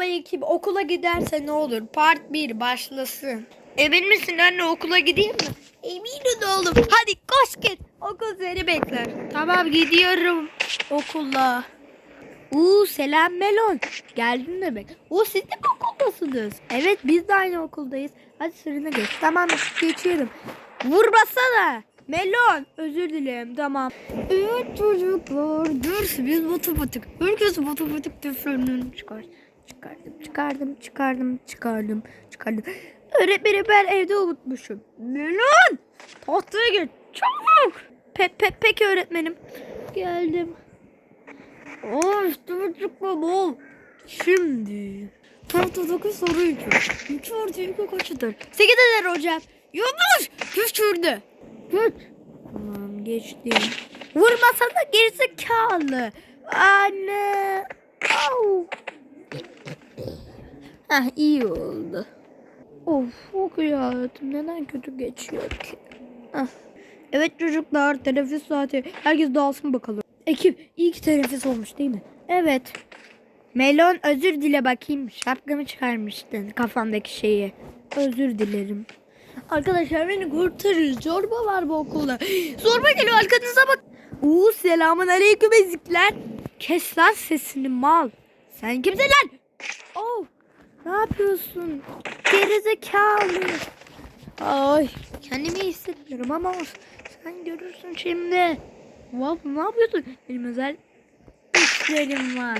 Ve ekip okula giderse ne olur? Part 1 başlasın. Emin misin anne okula gideyim mi? Eminim oğlum. Hadi koş git. Okul seni bekler. Tamam gidiyorum okula. Uuu selam Melon. Geldin demek. Oo siz de mi okuldasınız? Evet biz de aynı okuldayız. Hadi sırrına geç. Tamam geçiyorum. Vurmasana. Melon. Özür dilerim tamam. Evet çocuklar. Ders biz matematik. Herkes matematik defterlerini çıkar. Çıkardım çıkardım çıkardım çıkardım çıkardım. Öğretmenim ben evde unutmuşum. Melon. Tahtaya geç. Çabuk. Pe pe peki öğretmenim. Geldim. Aa üstüme çıkma bol. Şimdi. Tahtadaki soruyu çöz. 3 artı 2 kaçıdır? 8 eder hocam. Yanlış. Düşürdü. Geç. Tamam geçtim. Vurmasana gerizekalı. Anne. Au. Heh iyi oldu. Of okul hayatım neden kötü geçiyor ki? Heh. Evet çocuklar teneffüs saati. Herkes dağılsın bakalım. Ekip iyi ki teneffüs olmuş değil mi? Evet. Melon özür dile bakayım. Şapkamı çıkarmıştın kafamdaki şeyi. Özür dilerim. Arkadaşlar beni kurtarın. Zorba var bu okulda. Zorba geliyor arkanıza bak. Uuu selamun aleyküm ezikler. Kes lan sesini mal. Sen kimsin lan? Ne yapıyorsun? Gerizekalı. Ay kendimi iyi hissetmiyorum ama sen görürsün şimdi. Wow, ne yapıyorsun? Benim özel işlerim var.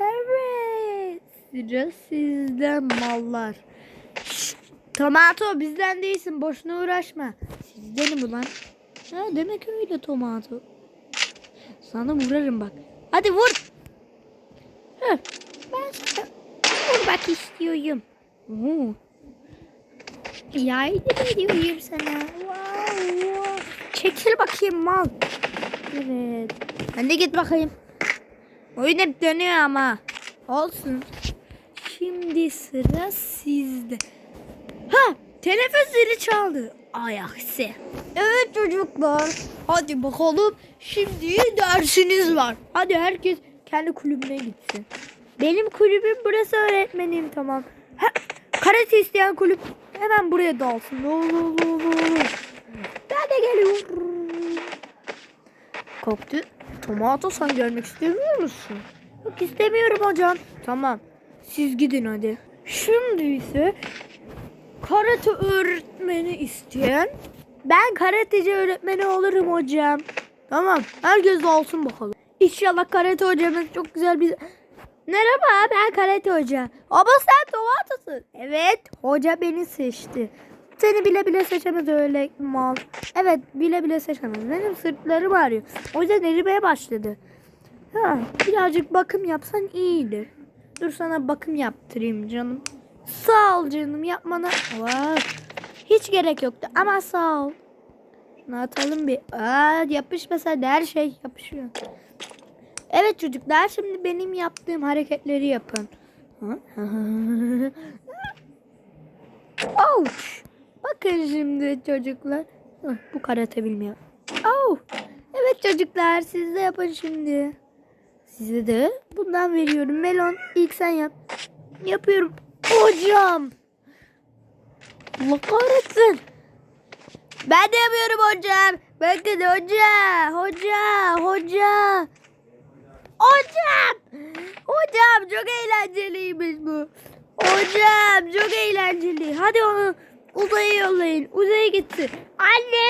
Evet. Sıra sizde mallar. Şşt, Tomato bizden değilsin. Boşuna uğraşma. Sizdenim ulan. Ha, demek öyle tomato. Sana vurarım bak. Hadi vur. Heh, ben sana vurmak istiyorum. Oo. Yardım ediyorum sana. Wow, wow. Çekil bakayım mal. Evet. Sen de git bakayım. Oyun hep dönüyor ama. Olsun. Şimdi sıra sizde. Ha, teneffüs zili çaldı. Ay aksi. Evet çocuklar. Hadi bakalım. Şimdi dersiniz var. Hadi herkes kendi kulübüne gitsin. Benim kulübüm burası öğretmenim tamam. Ha, karate isteyen kulüp hemen buraya dalsın. Ne olur. Ben de geliyorum. Koptu. Tomato sen görmek istemiyor musun? Yok istemiyorum hocam. Tamam. Siz gidin hadi. Şimdi ise karate öğretmeni isteyen ben karateci öğretmeni olurum hocam. Tamam. Herkes de olsun bakalım. İnşallah karate hocamız çok güzel bir... Merhaba ben karate hoca. Ama sen tomatosun. Evet hoca beni seçti. Seni bile bile seçemez öyle mal. Evet bile bile seçemez. Benim sırtlarım ağrıyor. O yüzden erimeye başladı. Ha, birazcık bakım yapsan iyidir. Dur sana bakım yaptırayım canım. Sağ ol canım yapmana. Vay. Hiç gerek yoktu ama sağ ol. Şunu atalım bir. Aa, yapışmasa her şey yapışıyor. Evet çocuklar şimdi benim yaptığım hareketleri yapın. Ouch. Bakın şimdi çocuklar. Hah, Bu karate bilmiyor. Oh. Evet çocuklar siz de yapın şimdi. Size de bundan veriyorum. Melon ilk sen yap. Yapıyorum. Hocam. Allah kahretsin. Ben de yapıyorum hocam. Bakın hoca. Hoca. Hoca. Hocam. Hocam çok eğlenceliymiş bu. Hocam çok eğlenceli. Hadi onu uzaya yollayın. Uzaya gitsin. Anne.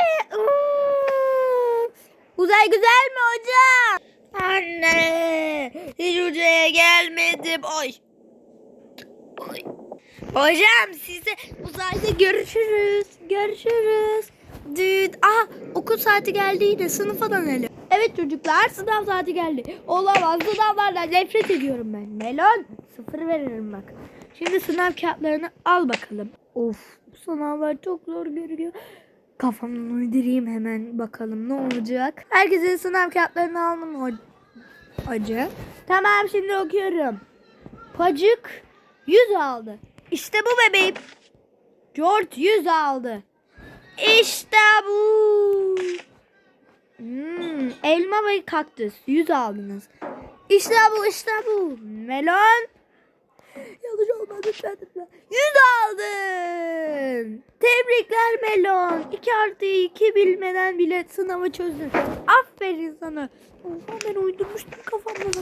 Uzay güzel mi hocam? Anne. Hiç uzaya gelmedim. Oy. Oy. Hocam size uzayda görüşürüz. Görüşürüz. Düt. Aha okul saati geldi yine sınıfa dönelim. Evet çocuklar sınav saati geldi. Olamaz sınavlardan nefret ediyorum ben. Melon sıfır veririm bak. Şimdi sınav kağıtlarını al bakalım. Of bu sınavlar çok zor görünüyor. Kafamdan uydurayım hemen bakalım ne olacak. Herkesin sınav kağıtlarını aldım hoca. Tamam şimdi okuyorum. Pacık 100 aldı. İşte bu bebeğim. George 100 aldı. İşte bu. Hmm, elma ve kaktüs 100 aldınız. İşte bu işte bu. Melon olma lütfen lütfen. 100 aldın. Tebrikler Melon. 2 artı 2 bilmeden bile sınavı çözdün. Aferin sana. Oha ben uydurmuştum kafamda.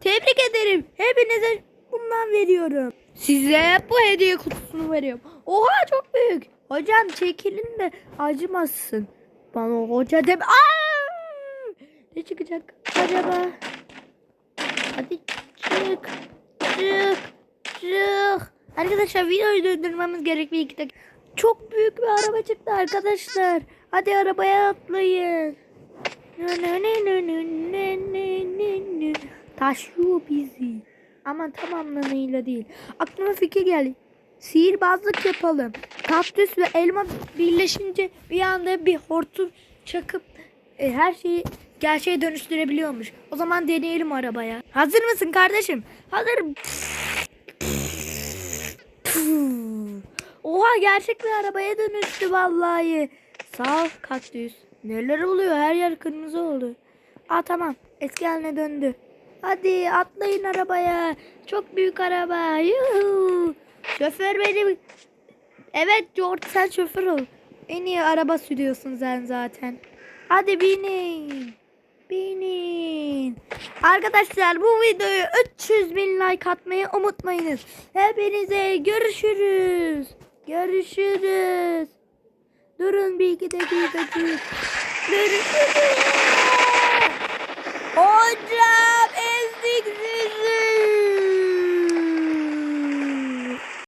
Tebrik ederim. Hepinize bundan veriyorum. Size bu hediye kutusunu veriyorum. Oha çok büyük. Hocam çekilin de acımasın. Bana hoca deme. Aa! Ne çıkacak acaba? Hadi çık. Çık. Çık. Arkadaşlar videoyu durdurmamız gerek bir iki dakika. Çok büyük bir araba çıktı arkadaşlar. Hadi arabaya atlayın. Taşıyor bizi. Ama tam anlamıyla değil. Aklıma fikir geldi. Sihirbazlık yapalım. Kaktüs ve elma birleşince bir anda bir hortum çakıp e, her şeyi gerçeğe dönüştürebiliyormuş. O zaman deneyelim arabaya. Hazır mısın kardeşim? Hazırım. Oha gerçek bir arabaya dönüştü vallahi. Sağ ol kaktüs. Neler oluyor? Her yer kırmızı oldu. Aa tamam. Eski haline döndü. Hadi atlayın arabaya. Çok büyük araba. Yuhu. Şoför benim. Evet George sen şoför ol. En iyi araba sürüyorsun sen zaten. Hadi binin. Binin. Arkadaşlar bu videoyu 300 bin like atmayı unutmayınız. Hepinize görüşürüz. Görüşürüz. Durun bir iki dakika. Görüşürüz. Hocam ezdik sizi.